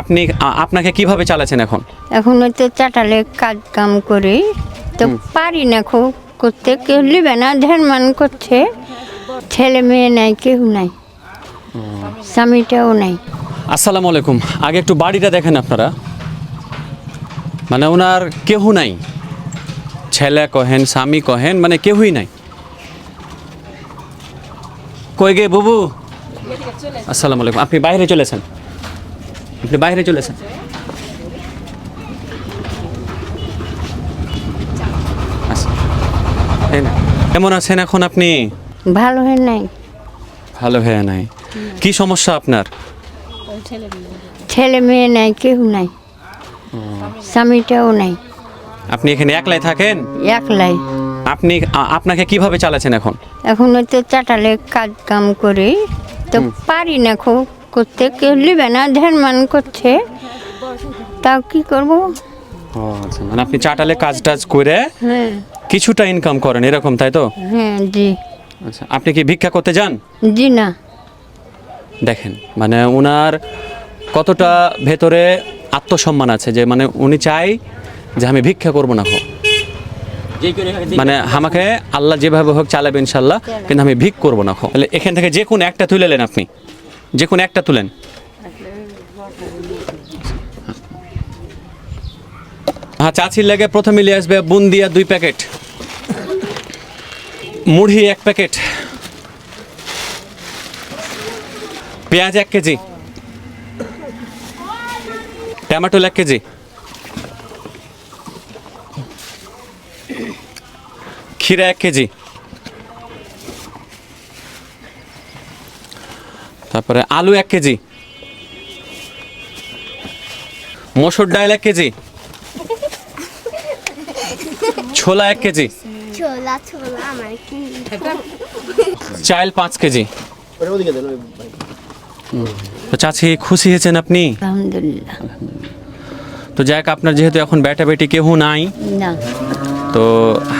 আপনি আপনাকে কীভাবে চালাচ্ছেন এখন? এখন তো চাটালে কাজ কাম করি। তো পারি না খুব করতে কেউ লিবে না ধ্যান মান করছে। ছেলে মেয়ে নাই কেউ নাই। স্বামীটাও নাই। আসসালামু আলাইকুম। আগে একটু বাড়িটা দেখেন আপনারা। মানে ওনার কেউ নাই। ছেলে কহেন স্বামী কহেন মানে কেউই নাই। কই গে বুবু? আসসালামু আলাইকুম। আপনি বাইরে চলেছেন? আপনি বাইরে চলেছেন আচ্ছা। কেমন আছেন এখন আপনি? ভালো হয় নাই। ভালো হয়ে নাই। কি সমস্যা আপনার? ছেলে মেয়ে নাই কেউ নাই। স্বামীটাও নাই। আপনি এখানে একলাই থাকেন? একলাই। আপনি আপনাকে কীভাবে চালাচ্ছেন এখন? এখন তো চাটালে কাজ কাম করি। তো পারি না খুব। করতে কেউ লিবে না ধ্যান মান করছে। তাও কি করব? ও আচ্ছা মানে আপনি চাটালে কাজ টাজ করে হ্যাঁ। কিছুটা ইনকাম করেন এরকম তাই তো? হ্যাঁ জি। আচ্ছা আপনি কি ভিক্ষা করতে যান? জি না। দেখেন মানে ওনার কতটা ভেতরে আত্মসম্মান আছে যে মানে উনি চাই যে আমি ভিক্ষা করব না হোক। মানে আমাকে আল্লাহ যেভাবে হোক চালাবে ইনশাল্লাহ কিন্তু আমি ভিক করব না হোক। তাহলে এখান থেকে যে কোনো একটা তুলে নেন আপনি। যে কোনো একটা তুলেন। হ্যাঁ চাচির লেগে প্রথমে নিয়ে আসবে বুন্দিয়া দুই প্যাকেট। মুড়ি এক প্যাকেট। পেঁয়াজ এক কেজি। টমেটো এক কেজি। ক্ষীরা এক কেজি। তারপরে আলু এক কেজি। মসুর ডাল এক কেজি। ছোলা এক কেজি। ছোলা ছোলা আমার কি? চাল পাঁচ কেজি। তো চাচি খুশি হয়েছেন আপনি? আলহামদুলিল্লাহ। তো যাক আপনার যেহেতু এখন ব্যাটা বেটি কেউ নাই না। তো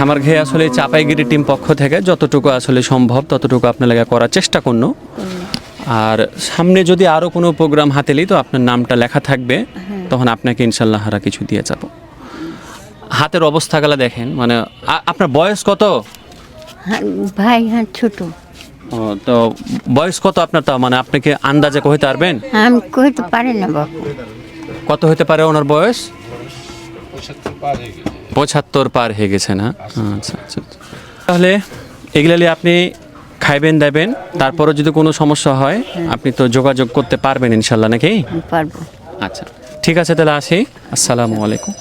আমার ঘে আসলে চাপাইগিরি টিম পক্ষ থেকে যতটুকু আসলে সম্ভব ততটুকু আপনার লাগে করার চেষ্টা করনো। আর সামনে যদি আরও কোনো প্রোগ্রাম হাতে নিই তো আপনার নামটা লেখা থাকবে তখন আপনাকে ইনশাল্লাহ হারা কিছু দিয়ে যাব। হাতের অবস্থাগুলো দেখেন মানে আপনার বয়স কত? হ্যাঁ, ভাই হ্যাঁ ছোট। ও, তো বয়স কত আপনার তা মানে আপনাকে আন্দাজে কইতে পারবেন? আমি কইতে পারি না বাবু কত হতে পারে ওনার বয়স? পঁচাত্তর পার হয়ে গেছে। না? আচ্ছা আচ্ছা আচ্ছা। তাহলে এগুলা নিয়ে আপনি খাইবেন দেবেন তারপরে যদি কোনো সমস্যা হয় আপনি তো যোগাযোগ করতে পারবেন ইনশাল্লাহ নাকি? পারব। আচ্ছা ঠিক আছে তাহলে আসি। আসসালামু আলাইকুম।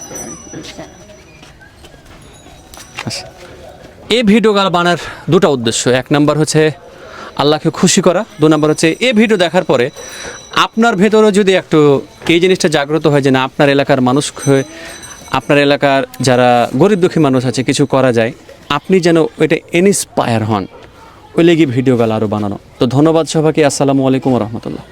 আসি। ভিডিও ভিডিওগুলো বানার দুটো উদ্দেশ্য। এক নম্বর হচ্ছে আল্লাহকে খুশি করা দু নম্বর হচ্ছে এই ভিডিও দেখার পরে আপনার ভেতরে যদি একটু এই জিনিসটা জাগ্রত হয় যে না আপনার এলাকার মানুষ হয়ে আপনার এলাকার যারা গরিব দুঃখী মানুষ আছে কিছু করা যায় আপনি যেন ওইটা ইন্সপায়ার হন। ওই লেগে ভিডিওগুলো আরও বানানো। তো ধন্যবাদ সবাইকে আসসালামু আলাইকুম রহমতুল্লাহ।